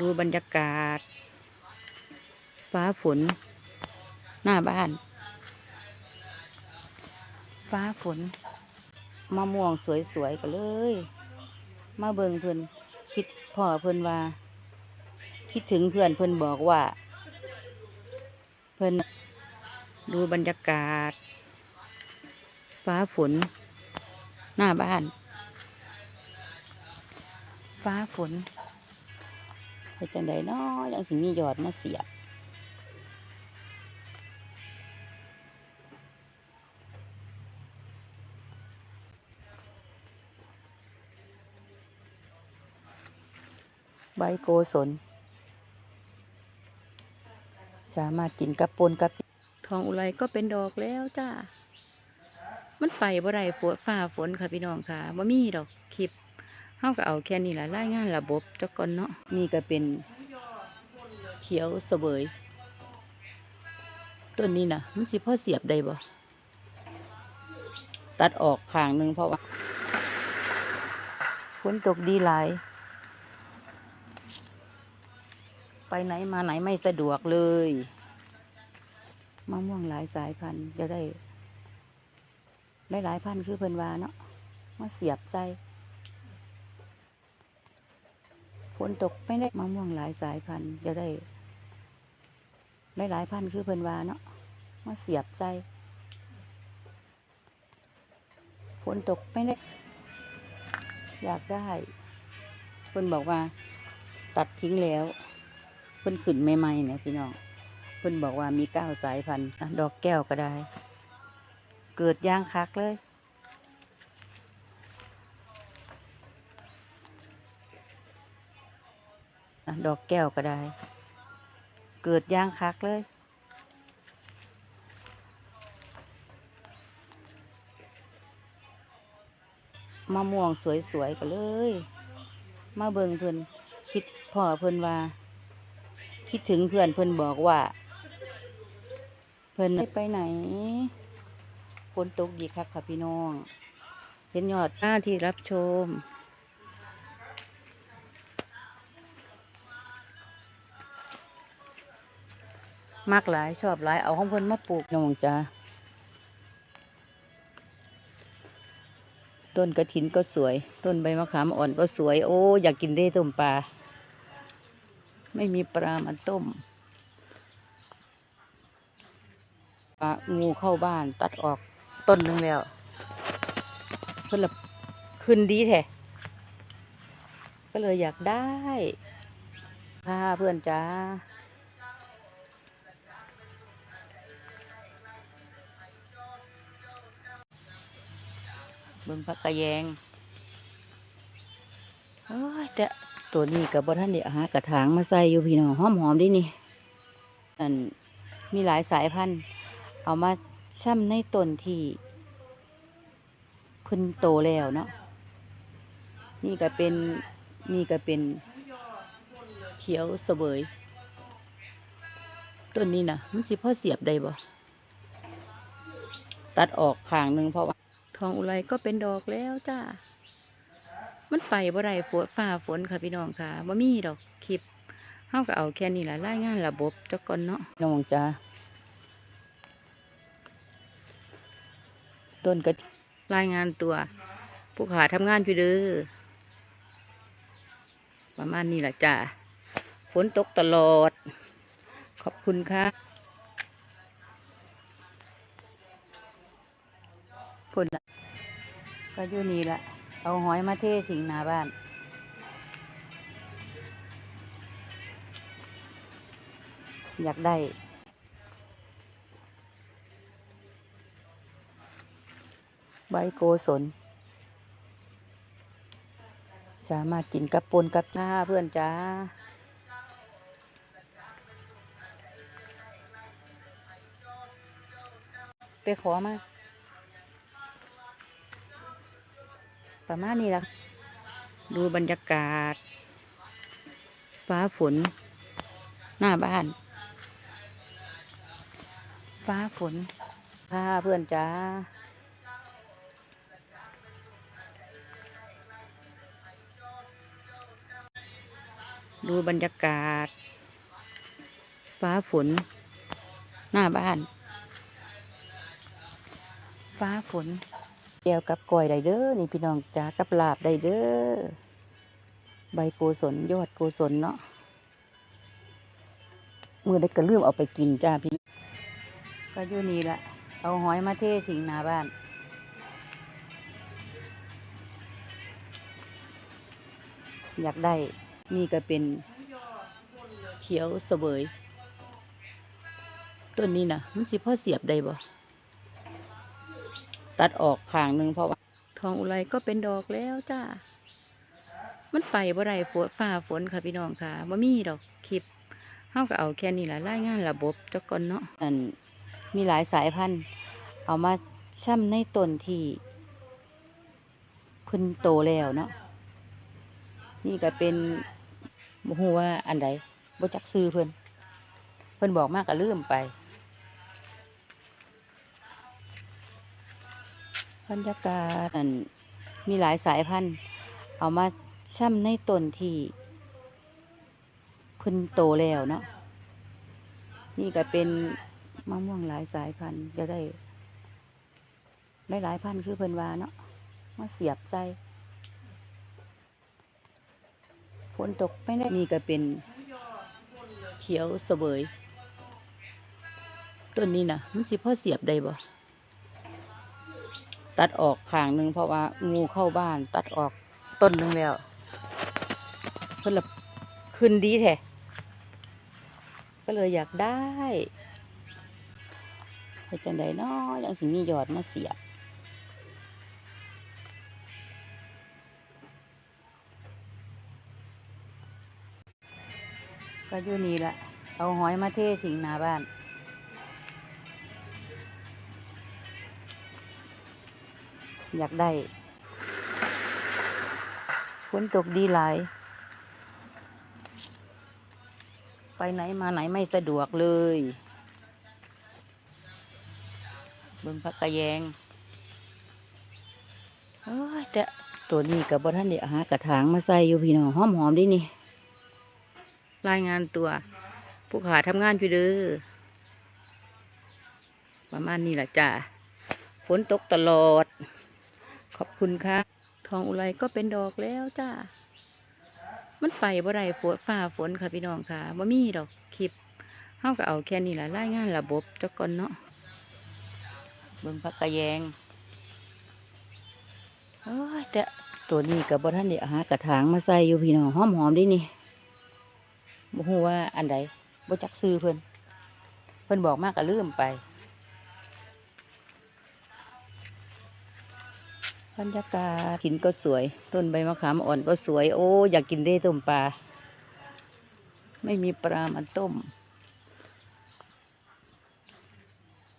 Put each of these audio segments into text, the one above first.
ดูบรรยากาศ ฟ้าฝน หน้าบ้าน ฟ้าฝนมะม่วงสวยๆกันเลย มาเบิงเพิ่อนคิดพ่อเพิ่อนว่า คิดถึงเพื่อนเพิ่อนบอกว่า เพิ่อนดูบรรยากาศ ฟ้าฝน หน้าบ้าน ฟ้าฝน เป็นจังใดน้อยังสิมียอดมาเสียบใบโกศลสามารถกินกับปนกับทองอุไรก็เป็นดอกแล้วจ้า มันไฟบ่ได้ฝนฟ้าฝนค่ะพี่น้องค่ะบ่มีดอก เฮาก็เอาแค่นี้ละรายงานระบบจักก่อนเนาะนี่ก็เป็นเขียวเสวยต้นนี้นะมันสิพ่อเสียบได้บ่ตัดออกข้างหนึ่งเพราะว่าฝนตกดีหลาย ไปไหนมาไหนไม่สะดวกเลยมะม่วงหลายสายพันธุ์จะได้หลายหลายๆพันธุ์คือเพิ่นวาเนาะมาเสียบใส่ฝ นตกไม่ได้มะม่วงหลายสายพันธุ์จะได้หลายหลายพันธุ์คือเพิ่นว่าเนาะมาเสียบใส่ฝนตกไม่ได้อยากได้เพิ่นบอกว่า ตัดทิ้งแล้วเพิ่นขึ้นใหม่ๆเนี่ยพี่น้องเพิ่นบอกว่ามีเก้าสายพันธุ์ดอกแก้วก็ได้ เกิดย่างคักเลย อะ ดอกแก้วก็ได้ เกิดย่างคักเลยมะม่วงสวยๆกันเลย มาเบิงเพิ่อนคิดพ่อเพิ่อนว่า คิดถึงเพื่อนเพิ่อนบอกว่า เพิ่อนไปไหนฝนตกดีครับค่ะพี่น้อง เห็นยอดหน้าที่รับชม มากหลายชอบหลายเอาของเพิ่นมาปลูกน้องจ้าต้นกระถินก็สวย ต้นใบมะขามอ่อนก็สวย โอ้ อยากกินได้ต้มปลา ไม่มีปลามาต้มปลางูเข้าบ้านตัดออกต้นหนึงแล้วเพิ่นละขึ้นดีแท้ก็เลยอยากได้พาเพื่อนจ้า บิ่งพักกะแยงโอ้ยแต่ตัวนี้กับบ่ท่านเดี๋ยวหากระถางมาใส่อยู่พี่น้องหอมหอมดินี่อันมีหลายสายพันธุ์ เอามาช่ำในต้นที่พิ่นโตแล้วเนาะนี่ก็เป็นนี่ก็เป็นเขียวเสวยต้นนี้นะมันสิพ่อเสียบได้บ่ตัดออกข้างหนึ่งเพราะว่า ทองอุไรก็เป็นดอกแล้วจ้า มันไฟบ่ได้ฝนฟ้าฝนค่ะพี่น้องค่ะบ่มีดอกคลิปเฮาก็เอาแค่นี้ล่ะรายงานระบบจักก่อนเนาะน้องจ้าต้นก็รายงานตัว ผู้ขาทำงานพี่เด้อประมาณนี้ล่ะจ้าฝนตกตลอด ขอบคุณค่ะพุ่นละ ก็อยู่นี่ละเอาหอยมาเททิ้งหน้าบ้านอยากได้ใบโกศลสามารถกินกับปนกับจ้าเพื่อนจ้า ไปขอมา ประมาณนี้ละดูบรรยากาศ ฟ้าฝน หน้าบ้าน ฟ้าฝนพาเพื่อนจ้าดูบรรยากาศ ฟ้าฝน หน้าบ้าน ฟ้าฝน แก้วกับก้อยไดเด้อนี่พี่น้องจ้ากับลาบไดเด้อใบโกศลยอดโกศลเนาะมือได้กระเลื่อมเอาไปกินจ้าพี่ก็อยู่นี่ละเอาหอยมาเททิ้งหน้าบ้านอยากได้นี่ก็เป็นเขียวเสวยต้นนี้นะมันสิพ่อเสียบได้บ่ ตัดออกข้างหนึ่งเพราะว่าทองอุไรก็เป็นดอกแล้วจ้า มันไปบ่ได้ฝนฟ้าฝนค่ะพี่น้องค่ะบ่มีดอกคลิปเฮาก็เอาแค่นี้แหละรายงานระบบจักก่อนเนาะอันมีหลายสายพันธุ์ เอามาช่ำในต้นที่พิ่นโตแล้วเนาะนี่ก็เป็นบ่ฮู้ว่าอันใดบ่จักซื้อเพิ่นเพิ่นบอกมากก็ลืมไป บรรยากาศอันมีหลายสายพันธุ์ เอามาช่ำในต้นที่พิ่นโตแล้วเนาะนี่ก็เป็นมะม่วงหลายสายพันธุ์จะได้หลายหลายพันธุ์คือเพิ่นว่าเนาะมาเสียบใจฝนตกไม่ได้นี่ก็เป็นเขียวเสวยต้นนี้นะมันสิพ่อเสียบได้บ่ ตัดออกข้างหนึ่งเพราะว่างูเข้าบ้านตัดออกต้นหนึ่งแล้ว เพิ่อนละขึ้นดีแท้ก็เลยอยากได้ไปจังใดนาะยังสิมียอดมาเสียบก็อยู่นี่แหละเอาหอยมาเททิ้งหน้าบ้าน อยากได้ฝนตกดีหลาย ไปไหนมาไหนไม่สะดวกเลยเบิ่งพักกะแยงโอ้ยแต่ตัวนี้กับบ่ท่านเดี๋ยวหากระถางมาใส่อยู่พี่น้องหอมหอมดินี่ รายงานตัว ผู้ขาทำงานอยู่เด้อประมาณนี้แหละจ้าฝนตกตลอด ขอบคุณค่ะ ทองอุไรก็เป็นดอกแล้วจ้า มันไปบ่ได้ฝนฟ้าฝนค่ะพี่น้องค่ะบ่มีดอกคลิปเฮาก็เอาแค่นี้แหละรายงานระบบจักก่อนเนาะเบิ่งพักกะแยงโอ้ยแต่ตัวนี้กับบ่ท่านเดี๋ยวหากระถางมาใส่อยู่พี่น้องหอมหอมดินี่บ่ฮู้ว่าอันใดบ่จักซื้อเพิ่นเพิ่นบอกมากก็ลืมไป รรยากาศหินก็สวย ต้นใบมะขามอ่อนก็สวย โอ้อยากกินได้ต้มปลา ไม่มีปลามาต้ม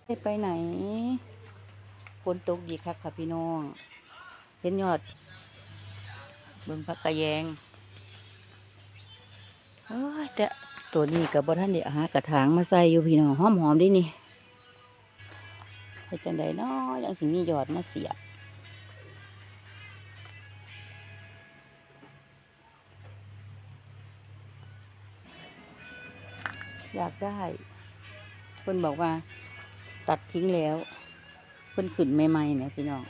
ไไปไหนฝนตกดีคักค่ะพี่น้อง เห็นยอดบิ่งพักกะแยงโอ้ยแต่ตัวนี้กับบท่านเดี๋ยวหากระถางมาใส่อยู่พี่น้องหอมหอมดินี่ไปจังใดเนาะยังสิมียอดมาเสียบ อยากได้เพิ่นบอกว่า ตัดทิ้งแล้ว เพิ่นขึ้นใหม่ๆเนี่ยพี่น้อง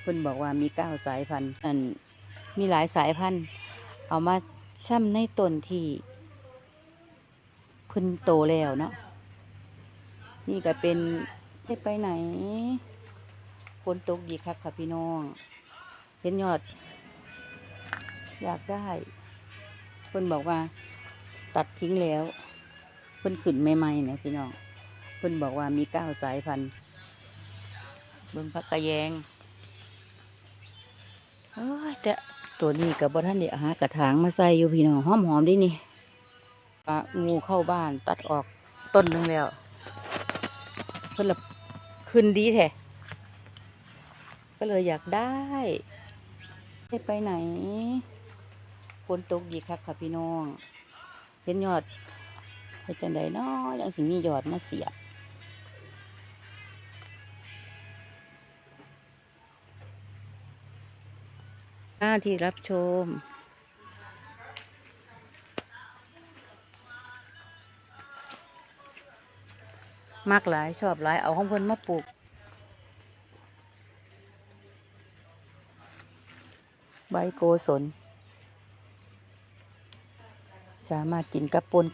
เพิ่นบอกว่ามีเก้าสายพันธุ์อันมีหลายสายพันธุ์ เอามาช่ำในต้นที่เพิ่นโตแล้วเนาะนี่ก็เป็นได้ไปไหนฝนตกดีคักค่ะพี่น้องเห็นยอด อยากได้เพิ่นบอกว่า ตัดทิ้งแล้ว พิ่นขึ้นใหม่ๆเนี่ยพี่น้องเพิ่นบอกว่ามีเก้าสายพันธุ์เบิ่งพักกระแยงโอ้ยแต่ตัวนี้กับบ่ท่านเดี๋ยวหากระถางมาใส่อยู่พี่น้องหอมหอมดินี่ปลางูเข้าบ้านตัดออกต้นนึงแล้ว เพิ่นละขึ้นดีแท้ก็เลยอยากได้ได้ไปไหนฝนตกดีคักค่ะพี่น้องเห็นยอด เฮ็ดจังไดเนาะยังสิมียอดมาเสียบที่รับชมมากหลายชอบหลายเอาของเพิ่นมาปลูก ใบโกสน สามารถกินกับปนกับ